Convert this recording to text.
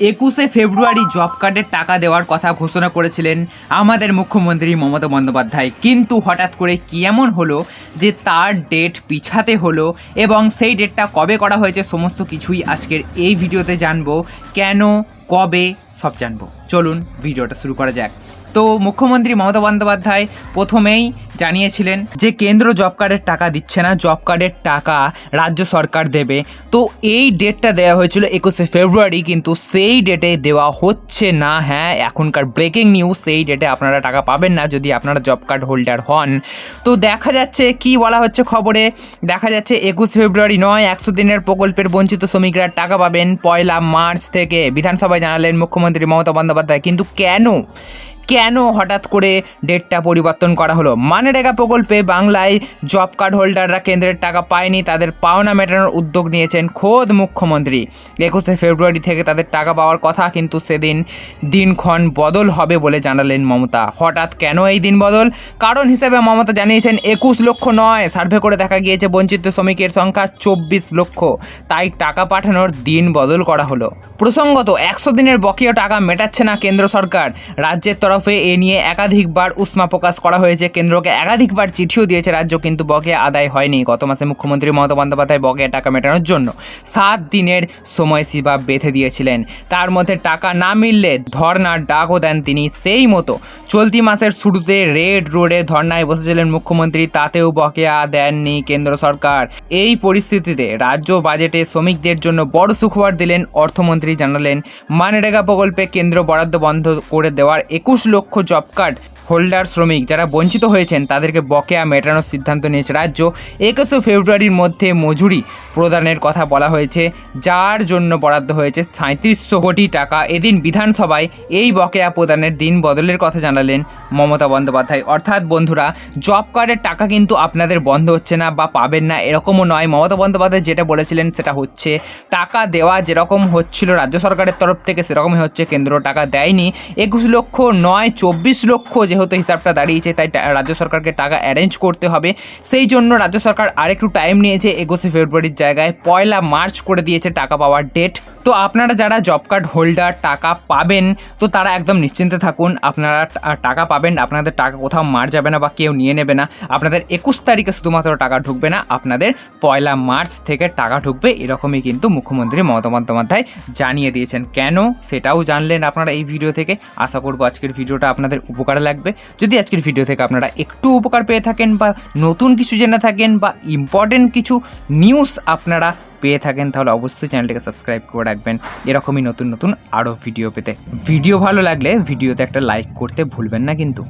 একুশে ফেব্রুয়ারি জব কার্ডের টাকা দেওয়ার কথা ঘোষণা করেছিলেন আমাদের মুখ্যমন্ত্রী মমতা বন্দ্যোপাধ্যায়। কিন্তু হঠাৎ করে কি এমন হলো যে তার ডেট পিছাতে হলো এবং সেই ডেটটা কবে করা হয়েছে সমস্ত কিছুই আজকের এই ভিডিওতে জানব। কেন, কবে সব জানব। চলুন, ভিডিওটা শুরু করা যাক। তো মুখ্যমন্ত্রী মমতা বন্দ্যোপাধ্যায় প্রথমেই জানিয়েছিলেন যে কেন্দ্র জব কার্ডের টাকা দিচ্ছে না, জব কার্ডের টাকা রাজ্য সরকার দেবে। তো এই ডেটটা দেওয়া হয়েছিল একুশে ফেব্রুয়ারি, কিন্তু সেই ডেটে দেওয়া হচ্ছে না। হ্যাঁ এখনকার ব্রেকিং নিউজ, সেই ডেটে আপনারা টাকা পাবেন না যদি আপনারা জব কার্ড হোল্ডার হন। তো দেখা যাচ্ছে, কি বলা হচ্ছে খবরে? দেখা যাচ্ছে, একুশ ফেব্রুয়ারি নয়, একশো দিনের প্রকল্পের বঞ্চিত শ্রমিকরা টাকা পাবেন। পয়লা মার্চ থেকে বিধানসভায় জানালেন মুখ্যমন্ত্রী মমতা বন্দ্যোপাধ্যায়। কিন্তু কেন? কেন হঠাৎ করে ডেটটা পরিবর্তন করা হলো? মানরেগা প্রকল্পে বাংলায় জব কার্ড হোল্ডাররা কেন্দ্রের টাকা পায়নি, তাদের পাওনা মেটানোর উদ্যোগ নিয়েছেন খোদ মুখ্যমন্ত্রী। একুশে ফেব্রুয়ারি থেকে তাদের টাকা পাওয়ার কথা কিন্তু সেদিন দিনক্ষণ বদল হবে বলে জানালেন মমতা। হঠাৎ কেন এই দিন বদল? কারণ হিসেবে মমতা জানিয়েছেন একুশ লক্ষ নয়। সার্ভে করে দেখা গিয়েছে বঞ্চিত শ্রমিকের সংখ্যা চব্বিশ লক্ষ। তাই টাকা পাঠানোর দিন বদল করা হলো। প্রসঙ্গত, একশো দিনের বকেয়া টাকা মেটাচ্ছে না কেন্দ্র সরকার। রাজ্যের তরফে এ নিয়ে একাধিকবার উষ্মা প্রকাশ করা হয়েছে। কেন্দ্রকে একাধিকবার চিঠিও দিয়েছে রাজ্য, কিন্তু বকেয়া আদায় হয়নি। গত মাসে মুখ্যমন্ত্রী মমতা বন্দ্যোপাধ্যায় বকেয়া টাকা মেটানোর জন্য সাত দিনের সময়সীমা বেঁধে দিয়েছিলেন। তার মধ্যে টাকা না মিললে ধর্নার ডাকও দেন তিনি। সেই মতো চলতি মাসের শুরুতে রেড রোডে ধর্নায় বসেছিলেন মুখ্যমন্ত্রী, তাতেও বকেয়া দেননি কেন্দ্র সরকার। এই পরিস্থিতিতে রাজ্য বাজেটে শ্রমিকদের জন্য বড় সুখবর দিলেন অর্থমন্ত্রী জানালেন, মানরেগা প্রকল্পে কেন্দ্র বরাদ্দ বন্ধ করে দেওয়ার একুশ লক্ষ জব কার্ড। হোল্ডার শ্রমিক যারা বঞ্চিত হয়েছেন তাদেরকে বকেয়া মেটানোর সিদ্ধান্ত নিয়েছে রাজ্য। একুশে ফেব্রুয়ারির মধ্যে মজুরি প্রদানের কথা বলা হয়েছে, যার জন্য বরাদ্দ হয়েছে সাঁত্রিশশো কোটি টাকা। এদিন বিধানসভায় এই বকেয়া প্রদানের দিন বদলের কথা জানালেন মমতা বন্দ্যোপাধ্যায়। অর্থাৎ বন্ধুরা, জব কার্ডের টাকা কিন্তু আপনাদের বন্ধ হচ্ছে না বা পাবেন না, এরকমও নয়। মমতা বন্দ্যোপাধ্যায় যেটা বলেছিলেন সেটা হচ্ছে, টাকা দেওয়া যেরকম হচ্ছিল রাজ্য সরকারের তরফ থেকে, সেরকমই হচ্ছে। কেন্দ্র টাকা দেয়নি। একুশ লক্ষ নয়, চব্বিশ লক্ষ যেহেতু হিসাবটা দাঁড়িয়েছে, তাই রাজ্য সরকারকে টাকা অ্যারেঞ্জ করতে হবে। সেই জন্য রাজ্য সরকার আরেকটু টাইম নিয়েছে, একুশে ফেব্রুয়ারির জায়গায় পয়লা মার্চ করে দিয়েছে টাকা পাওয়ার ডেট তো আপনারা যারা জব কার্ড হোল্ডার টাকা পাবেন, তো তারা একদম নিশ্চিন্তে থাকুন। আপনারা টাকা পাবেন, আপনাদের টাকা কোথাও মার যাবে না বা কেউ নিয়ে নেবে না। আপনাদের একুশ তারিখে শুধুমাত্র টাকা ঢুকবে না, আপনাদের পয়লা মার্চ থেকে টাকা ঢুকবে, এরকমই কিন্তু মুখ্যমন্ত্রী মমতা বন্দ্যোপাধ্যায় জানিয়ে দিয়েছেন। কেন? সেটাও জানলেন আপনারা এই ভিডিও থেকে। আশা করব আজকের ভিডিওটা আপনাদের উপকারে লাগবে। যদি আজকের ভিডিও থেকে আপনারা একটু উপকার পেয়ে থাকেন বা নতুন কিছু জেনে থাকেন বা ইম্পর্টেন্ট কিছু নিউজ আপনারা পেয়ে থাকেন, তাহলে অবশ্যই চ্যানেলটিকে সাবস্ক্রাইব করে রাখবেন। এরকমই নতুন নতুন আরও ভিডিও পেতে। ভিডিও ভালো লাগলে ভিডিওতে একটা লাইক করতে ভুলবেন না কিন্তু।